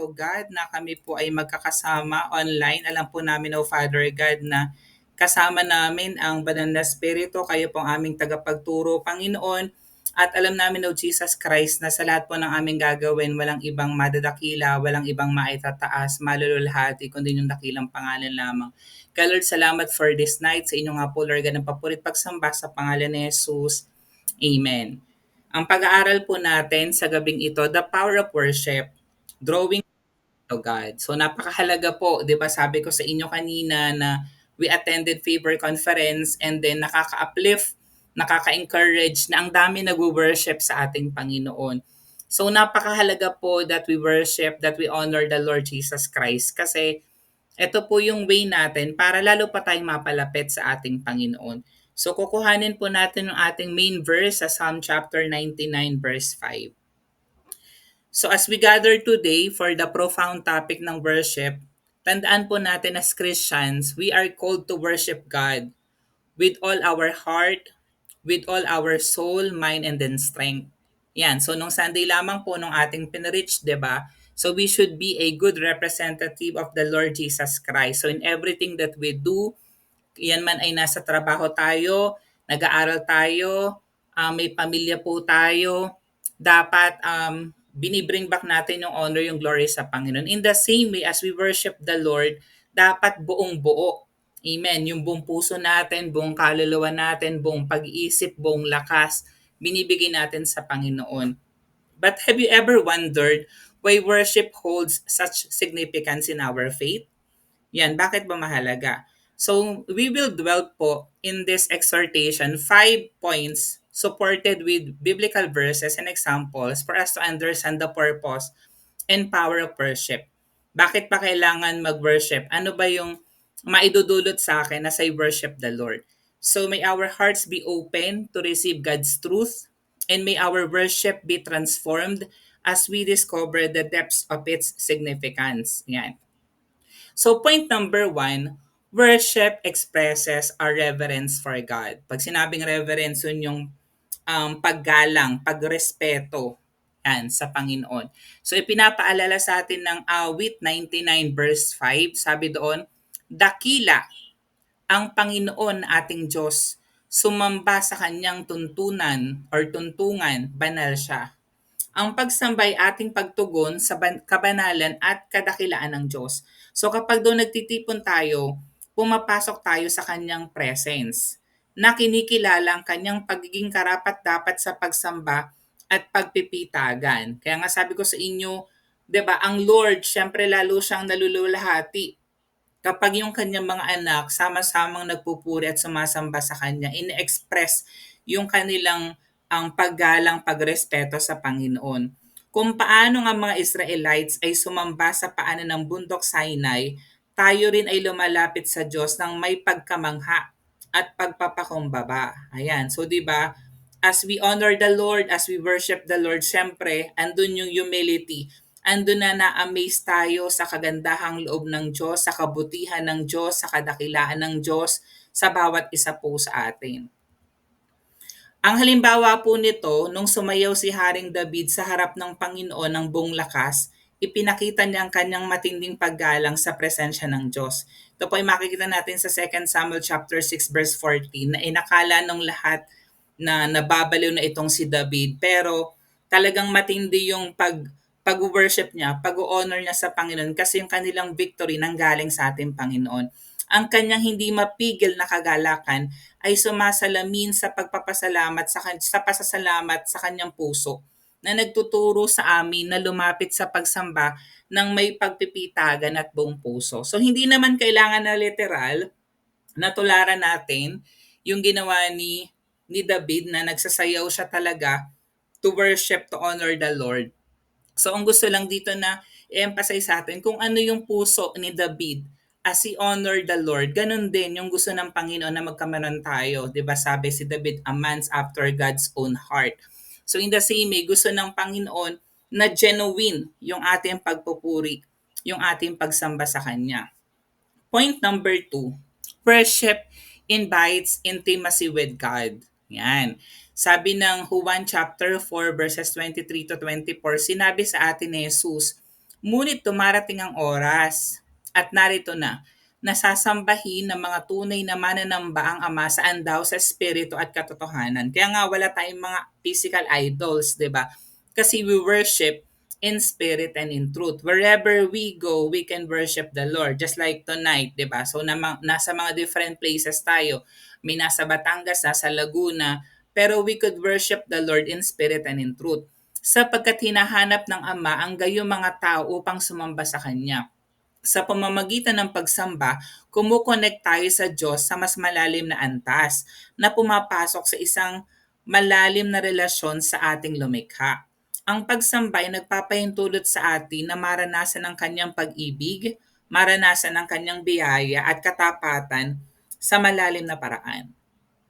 O God, na kami po ay magkakasama online. Alam po namin, O Father God, na kasama namin ang banal na Espiritu. Kayo po ang aming tagapagturo, Panginoon. At alam namin, O Jesus Christ, na sa lahat po ng aming gagawin, walang ibang madadakila, walang ibang maitataas, malululhati, kundi yung dakilang pangalan lamang. Kaya Lord, salamat for this night. Sa inyo nga po, Lord, ng papurit pagsamba sa pangalan ni Jesus. Amen. Ang pag-aaral po natin sa gabing ito, the power of worship, drawing to God. So napakahalaga po, 'di ba? Sabi ko sa inyo kanina na we attended Favor Conference and then nakaka-uplift, nakaka-encourage na ang dami nagwo-worship sa ating Panginoon. So napakahalaga po that we worship, that we honor the Lord Jesus Christ kasi ito po yung way natin para lalo pa tayong mapalapit sa ating Panginoon. So kukuhanin po natin yung ating main verse sa Psalm chapter 99 verse 5. So as we gather today for the profound topic ng worship, tandaan po natin as Christians, we are called to worship God with all our heart, with all our soul, mind, and then strength. Yan. So, nung Sunday lamang po nung ating pinreach, di ba? So, we should be a good representative of the Lord Jesus Christ. So, in everything that we do, yan man ay nasa trabaho tayo, nag-aaral tayo, uh, may pamilya po tayo, dapat um, binibring back natin yung honor, yung glory sa Panginoon. In the same way as we worship the Lord, dapat buong buo. Amen. Yung buong puso natin, buong kaluluwa natin, buong pag-iisip, buong lakas, binibigay natin sa Panginoon. But have you ever wondered why worship holds such significance in our faith? Yan, bakit ba mahalaga? So, we will dwell po in this exhortation five points supported with biblical verses and examples for us to understand the purpose and power of worship. Bakit pa kailangan mag-worship? Ano ba yung maidudulot sa akin as I worship the Lord? So may our hearts be open to receive God's truth and may our worship be transformed as we discover the depths of its significance. Yan. So point number one, worship expresses our reverence for God. Pag sinabing reverence, yun yung um, paggalang, pagrespeto yan, sa Panginoon. So ipinapaalala sa atin ng awit 99 verse 5, sabi doon, Dakila ang Panginoon ating Diyos, sumamba sa kanyang tuntunan or tuntungan, banal siya. Ang pagsambay ating pagtugon sa kabanalan at kadakilaan ng Diyos. So kapag doon nagtitipon tayo, pumapasok tayo sa kanyang presence na kinikilala ang kanyang pagiging karapat-dapat sa pagsamba at pagpipitagan. Kaya nga sabi ko sa inyo, 'di ba, ang Lord, syempre lalo siyang nalululahati kapag yung kanyang mga anak sama-samang nagpupuri at sumasamba sa kanya, in-express yung kanilang ang paggalang, pagrespeto sa Panginoon. Kung paano nga mga Israelites ay sumamba sa paanan ng bundok Sinai, tayo rin ay lumalapit sa Diyos ng may pagkamangha at pagpapakumbaba. Ayan. So, di ba, as we honor the Lord, as we worship the Lord, syempre, andun yung humility. Andun na na-amaze tayo sa kagandahang loob ng Diyos, sa kabutihan ng Diyos, sa kadakilaan ng Diyos, sa bawat isa po sa atin. Ang halimbawa po nito, nung sumayaw si Haring David sa harap ng Panginoon ng buong lakas, ipinakita niya ang kanyang matinding paggalang sa presensya ng Diyos. Ito po ay makikita natin sa 2 Samuel chapter 6 verse 14 na inakala ng lahat na nababaliw na itong si David pero talagang matindi yung pag pag-worship niya, pag-honor niya sa Panginoon kasi yung kanilang victory nang galing sa ating Panginoon. Ang kanyang hindi mapigil na kagalakan ay sumasalamin sa pagpapasalamat sa, sa pasasalamat sa kanyang puso na nagtuturo sa amin na lumapit sa pagsamba ng may pagpipitagan at buong puso. So hindi naman kailangan na literal na tularan natin yung ginawa ni ni David na nagsasayaw siya talaga to worship, to honor the Lord. So ang gusto lang dito na i-emphasize sa atin kung ano yung puso ni David as he honor the Lord, ganun din yung gusto ng Panginoon na magkamaran tayo. ba diba? Sabi si David, a man's after God's own heart. So in the same way, gusto ng Panginoon na genuine yung ating pagpupuri, yung ating pagsamba sa Kanya. Point number two, worship invites intimacy with God. Yan. Sabi ng Juan chapter 4 verses 23 to 24, sinabi sa atin ni Jesus, Ngunit tumarating ang oras at narito na, nasasambahin ng mga tunay na mananamba ang Ama sa andaw sa Espiritu at katotohanan. Kaya nga wala tayong mga physical idols, di ba? Kasi we worship in spirit and in truth. Wherever we go, we can worship the Lord. Just like tonight, di ba? So, na, nasa mga different places tayo. May nasa Batangas, nasa Laguna. Pero we could worship the Lord in spirit and in truth. Sapagkat hinahanap ng Ama ang gayong mga tao upang sumamba sa Kanya sa pamamagitan ng pagsamba, kumukonect tayo sa Diyos sa mas malalim na antas na pumapasok sa isang malalim na relasyon sa ating lumikha. Ang pagsamba ay nagpapahintulot sa atin na maranasan ang kanyang pag-ibig, maranasan ang kanyang biyaya at katapatan sa malalim na paraan.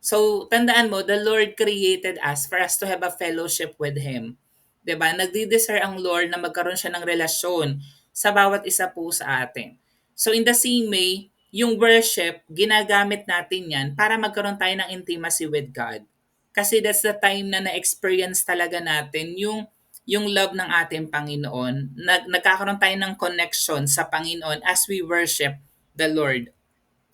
So, tandaan mo, the Lord created us for us to have a fellowship with Him. ba? Nagdi-desire ang Lord na magkaroon siya ng relasyon sa bawat isa po sa atin. So in the same way, yung worship, ginagamit natin yan para magkaroon tayo ng intimacy with God. Kasi that's the time na na-experience talaga natin yung yung love ng ating Panginoon. Nag, nagkakaroon tayo ng connection sa Panginoon as we worship the Lord.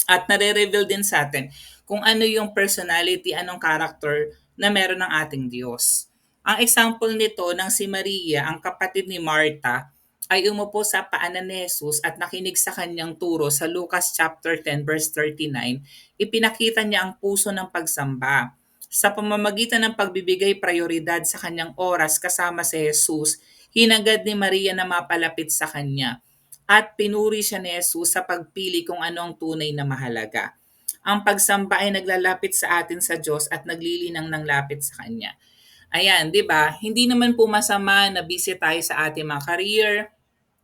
At nare-reveal din sa atin kung ano yung personality, anong character na meron ng ating Diyos. Ang example nito ng si Maria, ang kapatid ni Martha, ay umupo sa paanan ni Jesus at nakinig sa kanyang turo sa Lucas chapter 10 verse 39, ipinakita niya ang puso ng pagsamba. Sa pamamagitan ng pagbibigay prioridad sa kanyang oras kasama si Jesus, hinagad ni Maria na mapalapit sa kanya at pinuri siya ni Jesus sa pagpili kung ano ang tunay na mahalaga. Ang pagsamba ay naglalapit sa atin sa Diyos at naglilinang ng lapit sa Kanya. Ayan, di ba? Hindi naman po masama na busy tayo sa ating mga career,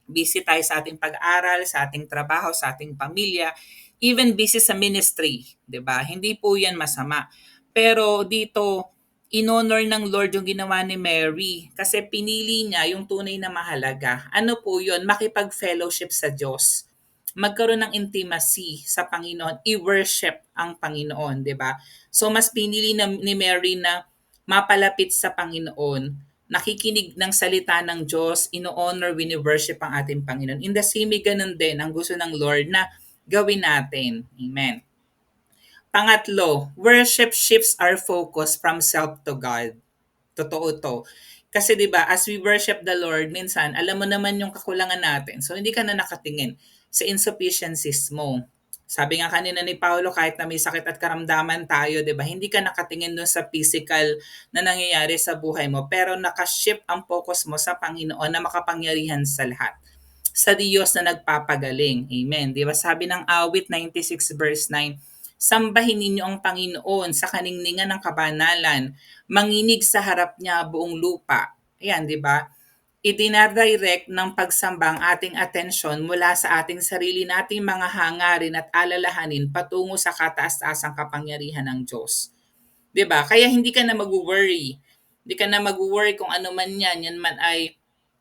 busy tayo sa ating pag-aral, sa ating trabaho, sa ating pamilya, even busy sa ministry, 'di ba? Hindi po 'yan masama. Pero dito inonor ng Lord yung ginawa ni Mary kasi pinili niya yung tunay na mahalaga. Ano po 'yon? Makipag-fellowship sa Diyos. Magkaroon ng intimacy sa Panginoon, i-worship ang Panginoon, 'di ba? So mas pinili na, ni Mary na mapalapit sa Panginoon nakikinig ng salita ng Diyos, ino-honor, wini-worship ang ating Panginoon. In the same ganun din ang gusto ng Lord na gawin natin. Amen. Pangatlo, worship shifts our focus from self to God. Totoo to. Kasi 'di ba, as we worship the Lord, minsan alam mo naman yung kakulangan natin. So hindi ka na nakatingin sa insufficiencies mo. Sabi nga kanina ni Paulo, kahit na may sakit at karamdaman tayo, di ba? Hindi ka nakatingin dun sa physical na nangyayari sa buhay mo, pero nakaship ang focus mo sa Panginoon na makapangyarihan sa lahat sa Diyos na nagpapagaling. Amen. Di ba? Sabi ng awit 96 verse 9, Sambahin ninyo ang Panginoon sa kaningningan ng kabanalan, manginig sa harap niya buong lupa. Ayan, di ba? idinadirect ng pagsamba ang ating atensyon mula sa ating sarili nating mga hangarin at alalahanin patungo sa kataas-taasang kapangyarihan ng Diyos. 'Di ba? Kaya hindi ka na mag-worry. Hindi ka na mag-worry kung ano man 'yan. Yan man ay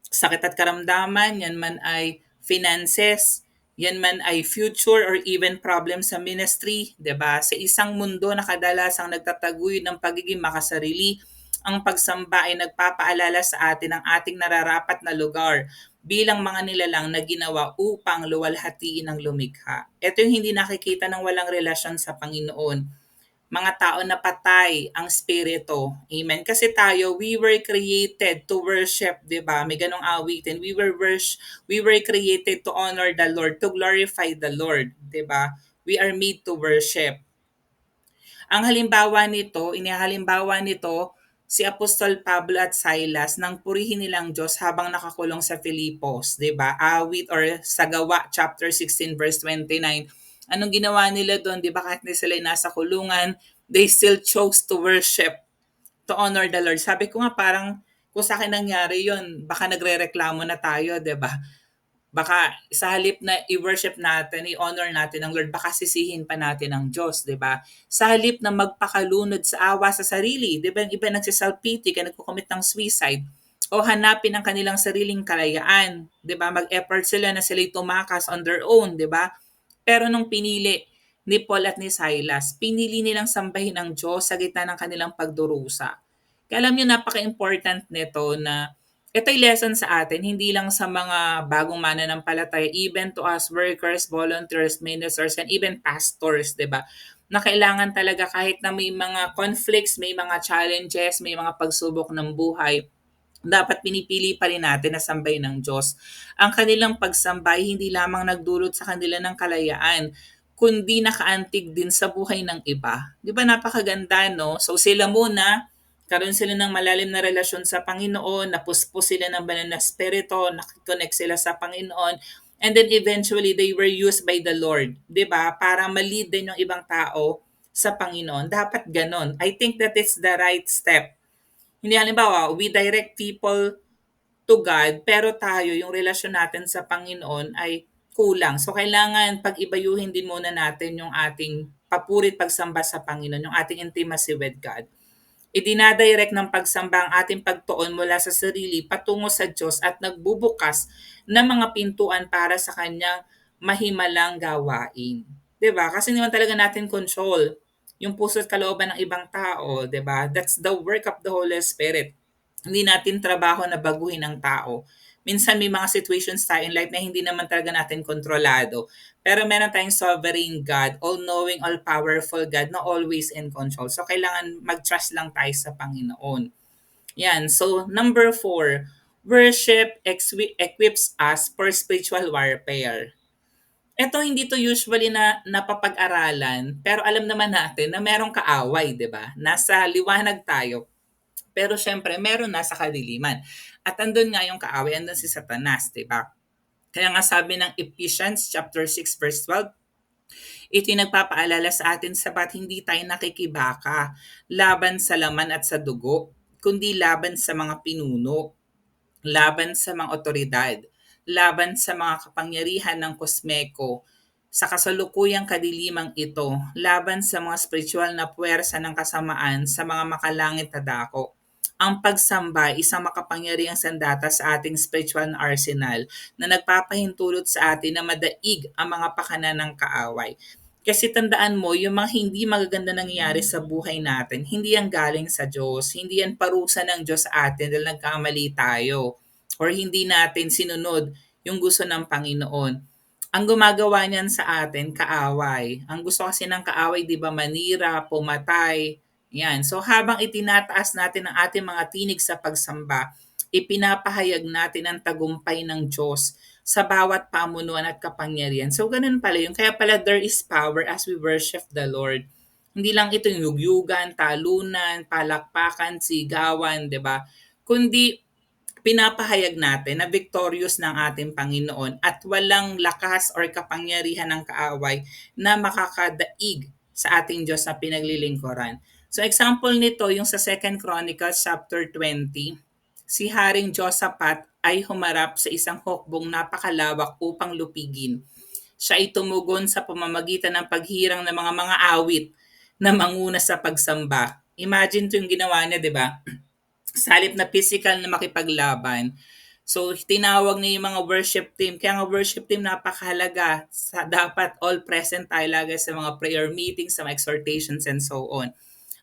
sakit at karamdaman, yan man ay finances, yan man ay future or even problem sa ministry, ba? Sa isang mundo na kadalasang nagtataguyod ng pagiging makasarili, ang pagsamba ay nagpapaalala sa atin ng ating nararapat na lugar bilang mga nilalang na ginawa upang luwalhatiin ang lumikha. Ito yung hindi nakikita ng walang relasyon sa Panginoon. Mga tao na patay ang spirito. Amen. Kasi tayo, we were created to worship, di ba? May ganong awitin. We were, worship, we were created to honor the Lord, to glorify the Lord, di ba? We are made to worship. Ang halimbawa nito, inihalimbawa nito, si Apostol Pablo at Silas nang purihin nilang Diyos habang nakakulong sa Filipos, 'di ba? Awit or sa Gawa chapter 16 verse 29. Anong ginawa nila doon, 'di ba? Kahit na sila nasa kulungan, they still chose to worship, to honor the Lord. Sabi ko nga parang kung sa akin nangyari 'yon, baka nagrereklamo na tayo, 'di ba? baka sa halip na i-worship natin, i-honor natin ang Lord, baka sisihin pa natin ang Diyos, di ba? Sa halip na magpakalunod sa awa sa sarili, di ba? Yung iba nagsiself-pity, kaya nagkukomit ng suicide, o hanapin ang kanilang sariling kalayaan, di ba? Mag-effort sila na sila'y tumakas on their own, di ba? Pero nung pinili ni Paul at ni Silas, pinili nilang sambahin ang Diyos sa gitna ng kanilang pagdurusa. Kaya alam niyo, napaka-important nito na ito'y lesson sa atin, hindi lang sa mga bagong mananampalataya, even to us workers, volunteers, ministers, and even pastors, di ba? Na kailangan talaga kahit na may mga conflicts, may mga challenges, may mga pagsubok ng buhay, dapat pinipili pa rin natin na sambay ng Diyos. Ang kanilang pagsambay hindi lamang nagdulot sa kanila ng kalayaan, kundi nakaantig din sa buhay ng iba. Di ba napakaganda, no? So sila muna, karoon sila ng malalim na relasyon sa Panginoon, napuspos sila ng banal na spirito, nakikonnect sila sa Panginoon, and then eventually they were used by the Lord, 'di ba? Para ma-lead din yung ibang tao sa Panginoon. Dapat ganon. I think that is the right step. Hindi halimbawa, we direct people to God, pero tayo, yung relasyon natin sa Panginoon ay kulang. So, kailangan pag-ibayuhin din muna natin yung ating papurit pagsamba sa Panginoon, yung ating intimacy with God idinadirect ng pagsamba ang ating pagtuon mula sa sarili patungo sa Diyos at nagbubukas ng mga pintuan para sa kanyang mahimalang gawain. ba? Kasi naman talaga natin control yung puso at kalooban ng ibang tao, 'di ba? That's the work of the Holy Spirit. Hindi natin trabaho na baguhin ang tao minsan may mga situations tayo in life na hindi naman talaga natin kontrolado. Pero meron tayong sovereign God, all-knowing, all-powerful God na always in control. So, kailangan mag-trust lang tayo sa Panginoon. Yan. So, number four, worship equips us for spiritual warfare. Ito hindi to usually na napapag-aralan, pero alam naman natin na merong kaaway, 'di ba? Nasa liwanag tayo. Pero syempre, meron na sa kadiliman. At andun nga yung kaaway, andun si Satanas, 'di ba? Kaya nga sabi ng Ephesians chapter 6 verse 12, ito yung nagpapaalala sa atin sapat hindi tayo nakikibaka laban sa laman at sa dugo, kundi laban sa mga pinuno, laban sa mga otoridad, laban sa mga kapangyarihan ng kosmeko, sa kasalukuyang kadilimang ito, laban sa mga spiritual na puwersa ng kasamaan sa mga makalangit na dako ang pagsamba isang makapangyarihang sandata sa ating spiritual na arsenal na nagpapahintulot sa atin na madaig ang mga pakanan ng kaaway. Kasi tandaan mo, yung mga hindi magaganda nangyayari sa buhay natin, hindi yan galing sa Diyos. Hindi yan parusa ng Diyos sa atin dahil nagkamali tayo. Or hindi natin sinunod yung gusto ng Panginoon. Ang gumagawa niyan sa atin, kaaway. Ang gusto kasi ng kaaway, di ba, manira, pumatay, yan. So habang itinataas natin ang ating mga tinig sa pagsamba, ipinapahayag natin ang tagumpay ng Diyos sa bawat pamunuan at kapangyarihan. So ganun pala yung Kaya pala there is power as we worship the Lord. Hindi lang ito yung yugyugan, talunan, palakpakan, sigawan, di ba? Kundi pinapahayag natin na victorious ng ating Panginoon at walang lakas or kapangyarihan ng kaaway na makakadaig sa ating Diyos na pinaglilingkuran. So example nito yung sa 2 Chronicles chapter 20, si Haring Josaphat ay humarap sa isang hukbong napakalawak upang lupigin. Siya ay tumugon sa pamamagitan ng paghirang ng mga mga awit na manguna sa pagsamba. Imagine 'to yung ginawa niya, 'di ba? Salip na physical na makipaglaban. So, tinawag niya yung mga worship team. Kaya nga worship team napakahalaga. Sa, dapat all present tayo lagi sa mga prayer meetings, sa mga exhortations, and so on.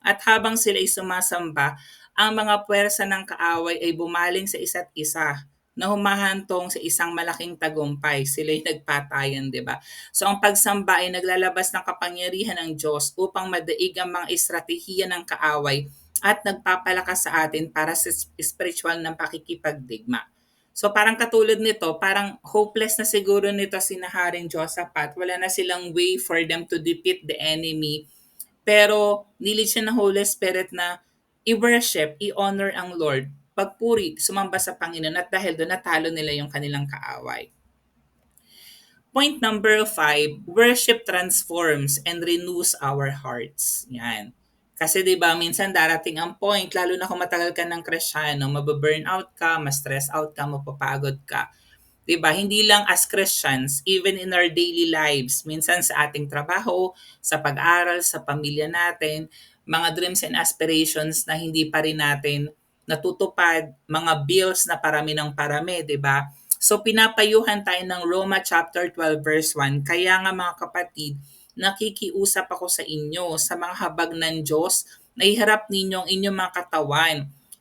At habang sila ay sumasamba, ang mga puwersa ng kaaway ay bumaling sa isa't isa na humahantong sa isang malaking tagumpay. Sila ay nagpatayan, di ba? So ang pagsamba ay naglalabas ng kapangyarihan ng Diyos upang madaig ang mga estratehiya ng kaaway at nagpapalakas sa atin para sa spiritual ng pakikipagdigma. So parang katulad nito, parang hopeless na siguro nito si Haring Josaphat. Wala na silang way for them to defeat the enemy pero nilid siya ng Holy Spirit na i-worship, i-honor ang Lord, pagpuri, sumamba sa Panginoon at dahil doon natalo nila yung kanilang kaaway. Point number five, worship transforms and renews our hearts. Yan. Kasi 'di ba minsan darating ang point lalo na kung matagal ka ng Kristiyano, mababurn out ka, ma-stress out ka, mapapagod ka 'Di ba? Hindi lang as Christians, even in our daily lives, minsan sa ating trabaho, sa pag-aral, sa pamilya natin, mga dreams and aspirations na hindi pa rin natin natutupad, mga bills na parami ng parami, 'di ba? So pinapayuhan tayo ng Roma chapter 12 verse 1. Kaya nga mga kapatid, nakikiusap ako sa inyo sa mga habag ng Diyos na iharap ninyo ang inyong mga katawan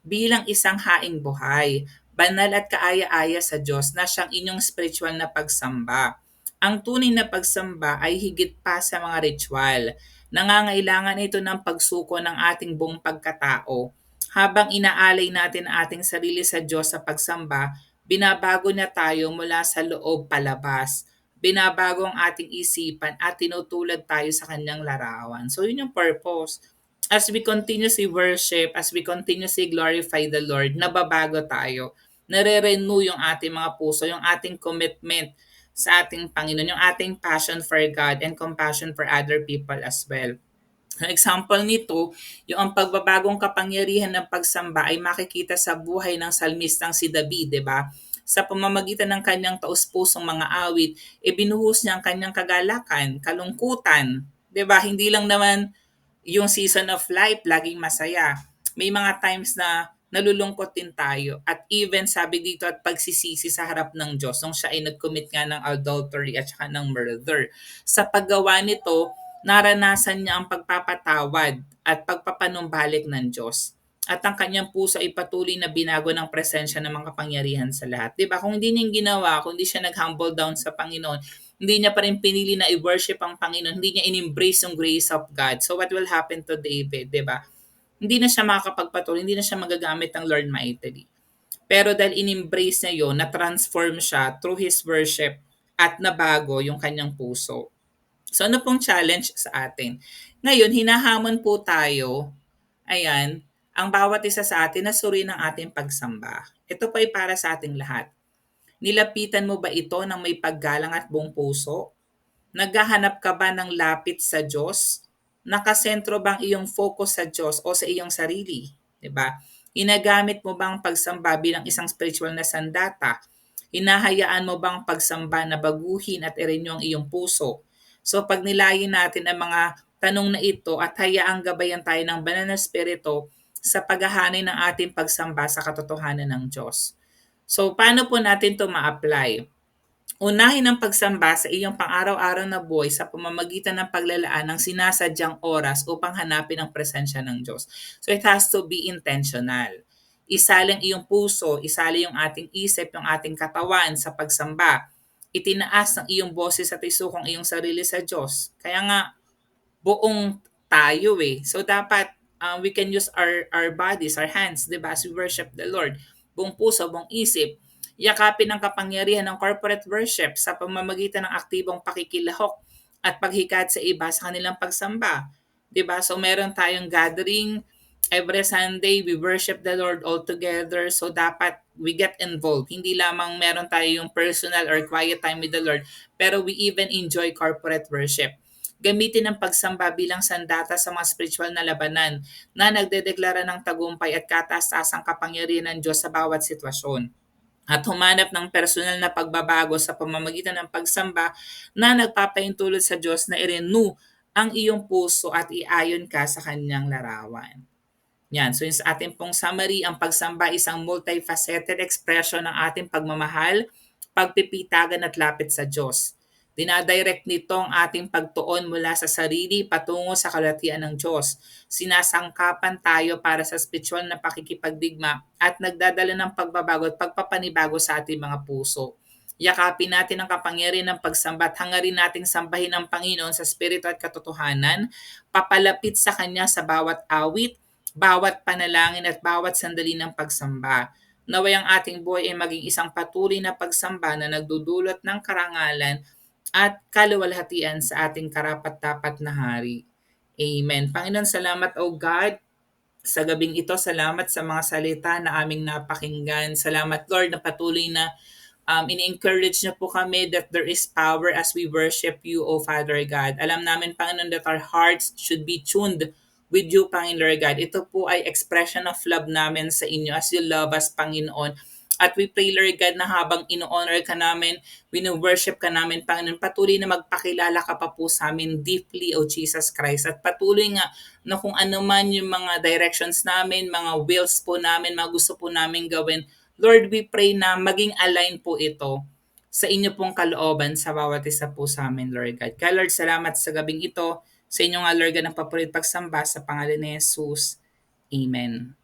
bilang isang haing buhay, banal at kaaya-aya sa Diyos na siyang inyong spiritual na pagsamba. Ang tunay na pagsamba ay higit pa sa mga ritual. Nangangailangan ito ng pagsuko ng ating buong pagkatao. Habang inaalay natin ang ating sarili sa Diyos sa pagsamba, binabago na tayo mula sa loob palabas. Binabago ang ating isipan at tinutulad tayo sa kanyang larawan. So yun yung purpose. As we continuously worship, as we continuously glorify the Lord, nababago tayo. Nare-renew yung ating mga puso, yung ating commitment sa ating Panginoon, yung ating passion for God and compassion for other people as well. Ang example nito, yung ang pagbabagong kapangyarihan ng pagsamba ay makikita sa buhay ng salmistang si David, di ba? Sa pamamagitan ng kanyang taus-pusong mga awit, ibinuhos niya ang kanyang kagalakan, kalungkutan, ba? Hindi lang naman yung season of life laging masaya. May mga times na nalulungkot din tayo. At even sabi dito at pagsisisi sa harap ng Diyos nung siya ay nag-commit nga ng adultery at saka ng murder. Sa paggawa nito, naranasan niya ang pagpapatawad at pagpapanumbalik ng Diyos. At ang kanyang puso ay patuloy na binago ng presensya ng mga kapangyarihan sa lahat. Diba? Kung hindi niya ginawa, kung hindi siya nag-humble down sa Panginoon, hindi niya pa rin pinili na i-worship ang Panginoon, hindi niya in-embrace yung grace of God. So what will happen to David, 'di ba? hindi na siya makakapagpatuloy, hindi na siya magagamit ng Lord mightily. Pero dahil in-embrace niya yon, na-transform siya through His worship at nabago yung kanyang puso. So ano pong challenge sa atin? Ngayon, hinahamon po tayo, ayan, ang bawat isa sa atin na suri ng ating pagsamba. Ito po ay para sa ating lahat. Nilapitan mo ba ito ng may paggalang at buong puso? Naghahanap ka ba ng lapit sa Diyos nakasentro bang iyong focus sa Diyos o sa iyong sarili? ba? Inagamit mo bang pagsamba bilang isang spiritual na sandata? Hinahayaan mo bang pagsamba na baguhin at irenyo ang iyong puso? So pag nilayin natin ang mga tanong na ito at hayaang gabayan tayo ng banal na spirito sa paghahanay ng ating pagsamba sa katotohanan ng Diyos. So paano po natin to ma-apply? Unahin ang pagsamba sa iyong pang-araw-araw na buhay sa pamamagitan ng paglalaan ng sinasadyang oras upang hanapin ang presensya ng Diyos. So it has to be intentional. Isaling iyong puso, isali yung ating isip, yung ating katawan sa pagsamba. Itinaas ng iyong boses at isukong iyong sarili sa Diyos. Kaya nga, buong tayo eh. So dapat uh, we can use our, our bodies, our hands, di ba, as we worship the Lord. Buong puso, buong isip yakapin ang kapangyarihan ng corporate worship sa pamamagitan ng aktibong pakikilahok at paghikat sa iba sa kanilang pagsamba. 'Di ba? So meron tayong gathering every Sunday, we worship the Lord all together. So dapat we get involved. Hindi lamang meron tayo yung personal or quiet time with the Lord, pero we even enjoy corporate worship. Gamitin ang pagsamba bilang sandata sa mga spiritual na labanan na nagdedeklara ng tagumpay at kataas-tasang kapangyarihan ng Diyos sa bawat sitwasyon at humanap ng personal na pagbabago sa pamamagitan ng pagsamba na nagpapaintulot sa Diyos na i-renew ang iyong puso at iayon ka sa kanyang larawan. Yan. So sa ating pong summary, ang pagsamba isang multifaceted expression ng ating pagmamahal, pagpipitagan at lapit sa Diyos. Dinadirect nito ang ating pagtuon mula sa sarili patungo sa kalatian ng Diyos. Sinasangkapan tayo para sa spiritual na pakikipagdigma at nagdadala ng pagbabago at pagpapanibago sa ating mga puso. Yakapin natin ang kapangyarihan ng pagsamba hangarin nating sambahin ang Panginoon sa spirito at katotohanan, papalapit sa Kanya sa bawat awit, bawat panalangin at bawat sandali ng pagsamba. Naway ang ating buhay ay maging isang patuloy na pagsamba na nagdudulot ng karangalan at kaluwalhatian sa ating karapat-dapat na hari. Amen. Panginoon, salamat o God sa gabing ito. Salamat sa mga salita na aming napakinggan. Salamat Lord na patuloy na um, in-encourage niyo po kami that there is power as we worship you, O Father God. Alam namin, Panginoon, that our hearts should be tuned with you, Panginoon God. Ito po ay expression of love namin sa inyo as you love us, Panginoon at we pray, Lord God, na habang ino-honor ka namin, wino-worship ka namin, Panginoon, patuloy na magpakilala ka pa po sa amin deeply, O Jesus Christ. At patuloy nga na kung ano man yung mga directions namin, mga wills po namin, mga gusto po namin gawin, Lord, we pray na maging align po ito sa inyo pong kalooban sa bawat isa po sa amin, Lord God. Kaya Lord, salamat sa gabing ito. Sa inyo nga, Lord God, ang papulit pagsamba sa pangalan ni Jesus. Amen.